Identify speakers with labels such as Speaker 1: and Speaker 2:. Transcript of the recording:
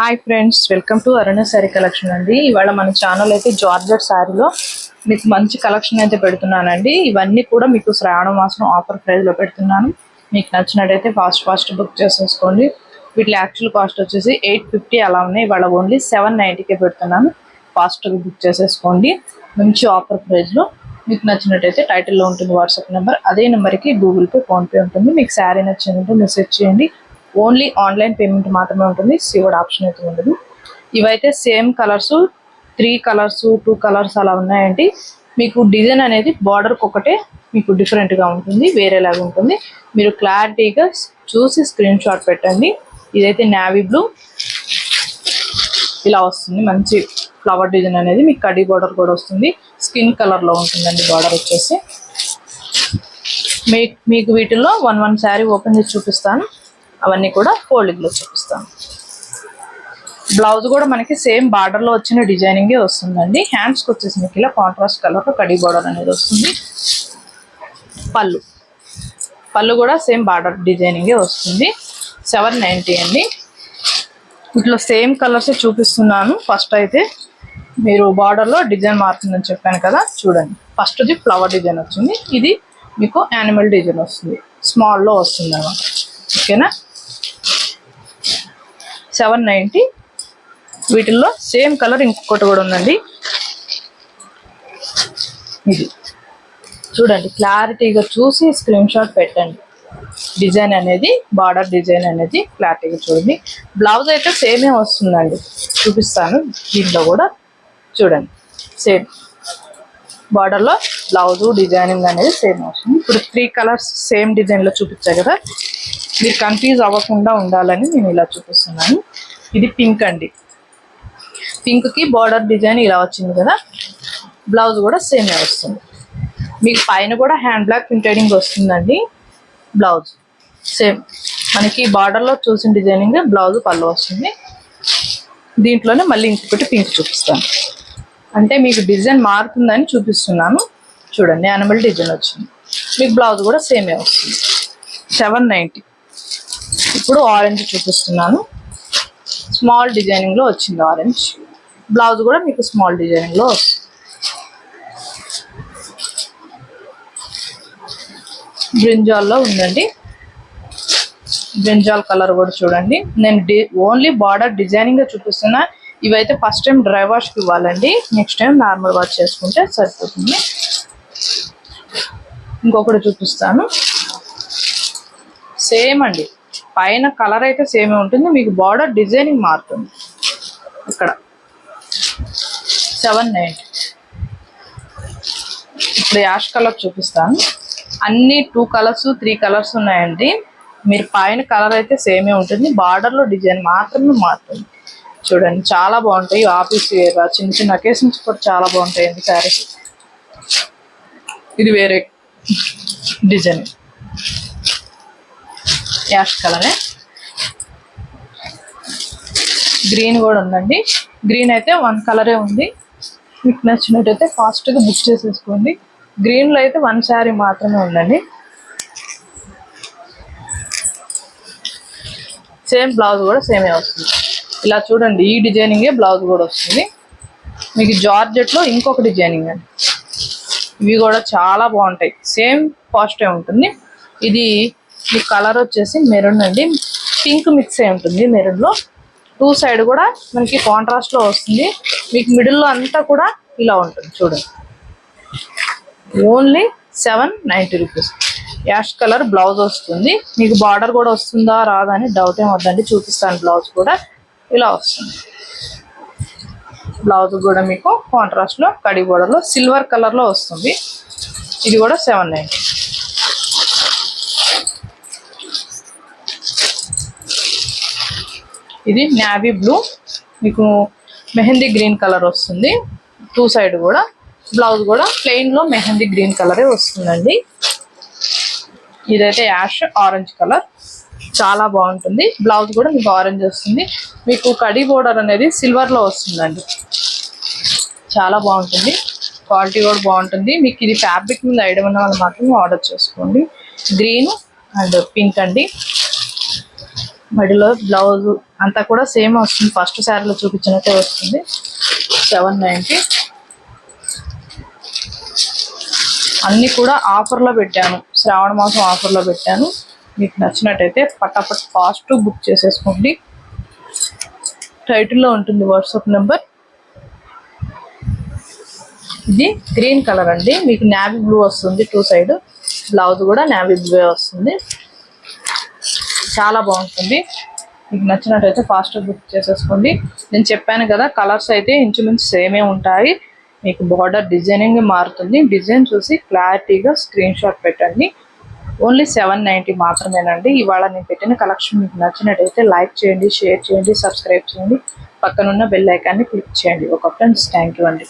Speaker 1: Hi friends welcome to Aruna sari collection అండి. ఇవాళ మన ఛానల్ అయితే జార్జెట్ శారీలో మీకు మంచి కలెక్షన్ అయితే పెడుతున్నానండి. ఇవన్నీ కూడా మీకు శ్రావణ మాసం ఆఫర్ ప్రైజ్లో పెడుతున్నాను. మీకు నచ్చినట్టయితే ఫాస్ట్ ఫాస్ట్ బుక్ చేసేసుకోండి. వీటి యాక్చువల్ కాస్ట్ వచ్చేసి ఎయిట్ ఫిఫ్టీ అలా ఉన్నాయి. ఇవాళ ఓన్లీ సెవెన్ నైంటీకే పెడుతున్నాను. ఫాస్ట్గా బుక్ చేసేసుకోండి. మంచి ఆఫర్ ప్రైస్లో మీకు నచ్చినట్టయితే టైటిల్లో ఉంటుంది వాట్సాప్ నెంబర్ అదే నెంబర్కి గూగుల్ పే ఫోన్పే ఉంటుంది. మీకు శారీ నచ్చిందంటే మెసేజ్ చేయండి. ఓన్లీ ఆన్లైన్ పేమెంట్ మాత్రమే ఉంటుంది సివర్డ్ ఆప్షన్ అయితే ఉండదు. ఇవైతే same colours three colours two colours అలా ఉన్నాయండి. మీకు డిజైన్ అనేది బార్డర్కి ఒకటే మీకు డిఫరెంట్గా ఉంటుంది వేరేలాగా ఉంటుంది. మీరు క్లారిటీగా చూసి స్క్రీన్ షాట్ పెట్టండి. ఇదైతే నావీ బ్లూ. ఇలా వస్తుంది మంచి ఫ్లవర్ డిజైన్ అనేది మీకు కడీ బార్డర్ కూడా వస్తుంది. స్కిన్ కలర్లో ఉంటుందండి బార్డర్ వచ్చేసి. మీ మీకు వీటిల్లో వన్ వన్ శారీ ఓపెన్ చేసి చూపిస్తాను. అవన్నీ కూడా ఫోల్డింగ్లో చూపిస్తాను. బ్లౌజ్ కూడా మనకి సేమ్ బార్డర్లో వచ్చిన డిజైనింగే వస్తుందండి. హ్యాండ్స్కి వచ్చేసి మీకు ఇలా కాంట్రాస్ట్ కలర్లో కడీ బార్డర్ అనేది వస్తుంది. పళ్ళు. పళ్ళు కూడా సేమ్ బార్డర్ డిజైనింగే వస్తుంది. సెవెన్ నైంటీ అండి. ఇట్లా సేమ్ కలర్సే చూపిస్తున్నాను. ఫస్ట్ అయితే మీరు బార్డర్లో డిజైన్ మారుతుందని చెప్పాను కదా చూడండి. ఫస్ట్ది ఫ్లవర్ డిజైన్ వచ్చింది. ఇది మీకు యానిమల్ డిజైన్ వస్తుంది. స్మాల్లో వస్తుంది అన్నమాట ఓకేనా? సెవెన్ నైంటీ వీటిల్లో సేమ్ కలర్ ఇంకొకటి కూడా ఉందండి. ఇది. చూడండి క్లారిటీగా చూసి స్క్రీన్ షాట్ పెట్టండి. డిజైన్ అనేది బార్డర్ డిజైన్ అనేది క్లారిటీగా చూడండి. బ్లౌజ్ అయితే సేమే వస్తుందండి. చూపిస్తాను. దీంట్లో కూడా చూడండి. సేమ్. బార్డర్లో బ్లౌజు డిజైనింగ్ అనేది సేమ్ వస్తుంది. ఇప్పుడు త్రీ కలర్స్ సేమ్ డిజైన్లో చూపించాయి కదా. మీరు కన్ఫ్యూజ్ అవ్వకుండా ఉండాలని నేను ఇలా చూపిస్తున్నాను. ఇది పింక్ అండి. పింక్కి బార్డర్ డిజైన్ ఇలా వచ్చింది కదా? బ్లౌజ్ కూడా సేమే వస్తుంది. మీకు పైన కూడా హ్యాండ్ బ్లాక్ ప్రింటెడింగ్ వస్తుందండి. బ్లౌజ్ సేమ్ మనకి బార్డర్లో చూసిన డిజైనింగ్ బ్లౌజ్ పళ్ళు వస్తుంది. దీంట్లోనే మళ్ళీ ఇంకొకటి పింక్ చూపిస్తాను. అంటే మీకు డిజైన్ మారుతుందని చూపిస్తున్నాను. చూడండి యానిమల్ డిజైన్ వచ్చింది. మీకు బ్లౌజ్ కూడా సేమే వస్తుంది. సెవెన్ నైంటీ ఇప్పుడు ఆరెంజ్ చూపిస్తున్నాను. స్మాల్ డిజైనింగ్లో వచ్చింది ఆరెంజ్ బ్లౌజ్ కూడా మీకు స్మాల్ డిజైనింగ్లో వస్తుంది. బ్రింజాల్లో ఉందండి. బ్రింజాల్ కలర్ కూడా చూడండి. నేను ఓన్లీ బార్డర్ డిజైనింగ్ చూపిస్తున్నా. ఇవైతే ఫస్ట్ టైం డ్రై వాష్కి ఇవ్వాలండి. నెక్స్ట్ టైం నార్మల్ వాష్ చేసుకుంటే సరిపోతుంది. ఇంకొకటి చూపిస్తాను. సేమ్ అండి. పైన కలర్ అయితే సేమే ఉంటుంది మీకు బార్డర్ డిజైనింగ్ మారుతుంది. ఇక్కడ. సెవెన్ నైన్ ఇప్పుడు యాష్ కలర్ చూపిస్తాను. అన్ని టూ కలర్స్ త్రీ కలర్స్ ఉన్నాయండి. మీరు పైన కలర్ అయితే సేమే ఉంటుంది బార్డర్లో డిజైన్ మాత్రమే మారుతుంది. చూడండి చాలా బాగుంటాయి. ఆఫీస్ వేర్ చిన్న చిన్న అకేషన్స్ కూడా చాలా బాగుంటాయండి శారీస్. ఇది వేరే డిజైన్ యాష్ కలరే. గ్రీన్ కూడా ఉందండి. గ్రీన్ అయితే వన్ కలరే ఉంది. మీకు నచ్చినట్టయితే ఫాస్ట్గా బుక్ చేసేసుకోండి. గ్రీన్లో అయితే వన్ శారీ మాత్రమే ఉందండి. సేమ్ బ్లౌజ్ కూడా సేమే వస్తుంది. ఇలా చూడండి ఈ డిజైనింగే బ్లౌజ్ కూడా వస్తుంది. మీకు జార్జెట్లో ఇంకొక డిజైనింగ్ అండి. ఇవి కూడా చాలా బాగుంటాయి. సేమ్ కాస్టే ఉంటుంది. ఇది మీ కలర్ వచ్చేసి మెరూన్ అండి. పింక్ మిక్స్ అయి ఉంటుంది మెరూన్లో. టూ సైడ్ కూడా మనకి కాంట్రాస్ట్లో వస్తుంది. మీకు మిడిల్లో అంతా కూడా ఇలా ఉంటుంది చూడండి. Only seven ninety rupees ash colour blouse వస్తుంది. మీకు బార్డర్ కూడా వస్తుందా రాదా అని డౌట్ ఏం వద్దండి. చూపిస్తాను బ్లౌజ్ కూడా. ఇలా వస్తుంది. బ్లౌజ్ కూడా మీకు కాంట్రాస్ట్లో కడి బోర్డర్లో సిల్వర్ కలర్లో వస్తుంది. ఇది కూడా సెవెన్ నైంటీ ఇది నావీ బ్లూ మీకు మెహందీ గ్రీన్ కలర్ వస్తుంది. టూ సైడ్ కూడా. బ్లౌజ్ కూడా ప్లెయిన్లో మెహందీ గ్రీన్ కలరే వస్తుందండి. ఇదైతే యాష్ ఆరెంజ్ కలర్ చాలా బాగుంటుంది. బ్లౌజ్ కూడా మీకు ఆరెంజ్ వస్తుంది. మీకు కడీ బోర్డర్ అనేది సిల్వర్లో వస్తుందండి. చాలా బాగుంటుంది. క్వాలిటీ కూడా బాగుంటుంది. మీకు ఇది ఫ్యాబ్రిక్ మీద ఐడియా ఉన్న వాళ్ళు మాత్రమే ఆర్డర్ చేసుకోండి. గ్రీన్ అండ్ పింక్ అండి. మడిలో బ్లౌజ్ అంతా కూడా సేమ్ వస్తుంది. ఫస్ట్ శారీలో చూపించినట్టే వస్తుంది. సెవెన్ నైంటీ అన్ని కూడా ఆఫర్లో పెట్టాను. శ్రావణ మాసం ఆఫర్లో పెట్టాను. మీకు నచ్చినట్టయితే పటాపట్ ఫాస్ట్ బుక్ చేసేసుకోండి. టైటిల్లో ఉంటుంది వాట్సాప్ నెంబర్. ఇది గ్రీన్ కలర్ అండి. మీకు నావీ బ్లూ వస్తుంది టూ సైడ్. బ్లౌజ్ కూడా నావీ బ్లూ వస్తుంది. చాలా బాగుంటుంది. మీకు నచ్చినట్టయితే ఫాస్ట్ బుక్ చేసేసుకోండి. నేను చెప్పాను కదా కలర్స్ అయితే ఇంచుమించు సేమే ఉంటాయి. మీకు బార్డర్ డిజైనింగ్ మారుతుంది. డిజైన్ చూసి క్లారిటీగా స్క్రీన్ షాట్ పెట్టండి. ఓన్లీ సెవెన్ నైంటీ మాత్రమేనండి. ఇవాళ నేను పెట్టిన కలెక్షన్ మీకు నచ్చినట్టయితే లైక్ చేయండి షేర్ చేయండి సబ్స్క్రైబ్ చేయండి. పక్కనున్న బెల్ ఐకాన్ని క్లిక్ చేయండి. ఒక ఫ్రెండ్స్ థ్యాంక్ యూ అండి.